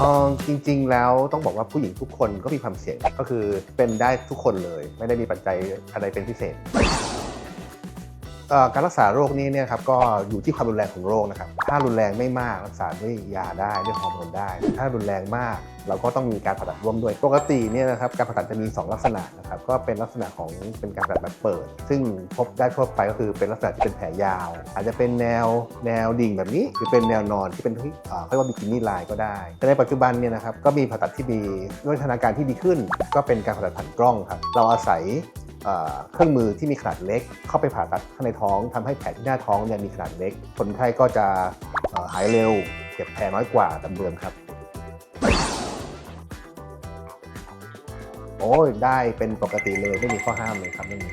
ออจริง ๆ แล้วต้องบอกว่าผู้หญิงทุกคนก็มีความเสี่ยงก็คือเป็นได้ทุกคนเลย ไม่ได้มีปัจจัยอะไรเป็นพิเศษ การรักษาโรคนี้เนี่ยครับก็อยู่ที่ความรุนแรงของโรคนะครับ ถ้ารุนแรงไม่มากรักษาด้วยยาได้ด้วยฮอร์โมนได้ ถ้ารุนแรงมากเราก็ต้องมีการผ่าตัดร่วมด้วย ปกติเนี่ยนะครับการผ่าตัดจะมี 2 ลักษณะนะครับก็เป็นลักษณะของเป็นการผ่าตัดแบบเปิด ซึ่งพบได้ทั่วไปก็คือเป็นลักษณะที่เป็นแผลยาว อาจจะเป็นแนวแนวดิ่งแบบนี้ หรือเป็นแนวนอนที่เป็นที่เอ่อเขาเรียกว่าบิกินี่ไลน์ก็ได้แต่ในปัจจุบันเนี่ยนะครับก็มีผ่าตัดที่ดีด้วยพัฒนาการที่ดีขึ้น ก็เป็นการผ่าตัดผ่านกล้องครับเราอาศัย เครื่องมือที่มีขนาดเล็ก เข้าไปผ่าตัดข้างในท้องทำให้แผลที่หน้าท้องเนี่ยมีขนาดเล็ก คนไข้ก็จะหายเร็วเจ็บแผลน้อยกว่าตามเดิมครับ โอ้ยได้เป็นปกติเลยไม่มีข้อห้ามเลยครับไม่มี